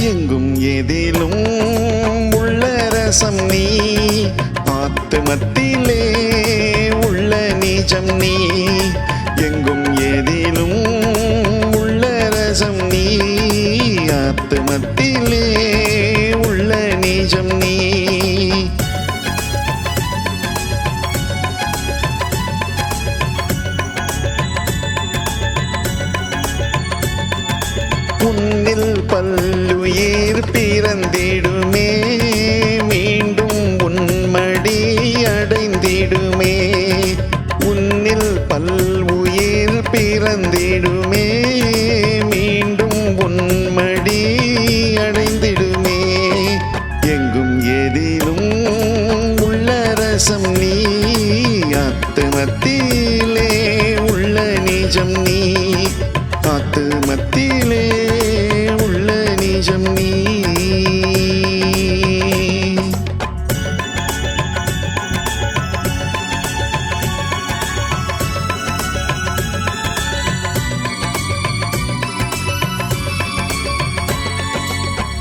எங்கும் எதிலும் உள்ள ரசம் நீ ஆத்துமத்திலே உள்ள நீஜம் நீ. எங்கும் எதிலும் உள்ள ரசம் நீ ஆத்துமத்திலே உள்ள நீஜம் நீ. பல்லுயிர் பிறந்திடுமே மீண்டும் உன்மடி அடைந்திடுமே. உன்னில் பல்லுயிர் பிறந்திடுமே மீண்டும் உன்மடி அடைந்திடுமே. எங்கும் எதிலும் உள்ள ரசம் நீ அத்துமத்திலே உள்ள நிஜம் நீ ஆத்துமத்திலே உள்ள நிஜம் நீ.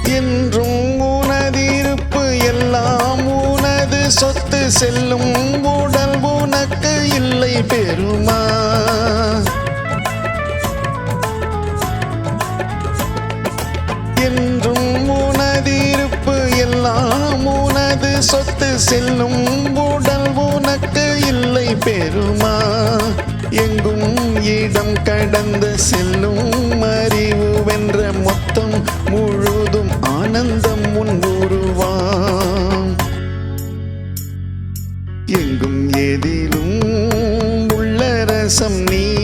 என்றும் உனதிருப்பு எல்லாம் உனது சொத்து செல்லும் உடல் உனக்கு இல்லை பெருமா. சொத்து செல்லும் உடல் உனக்கு இல்லை பெருமா. எங்கும் இடம் கடந்து செல்லும் அறிவு வென்ற மொத்தம் முழுதும் ஆனந்தம் உன்குருவாம் எங்கும் எதிலும் உள்ள ரசம் நீ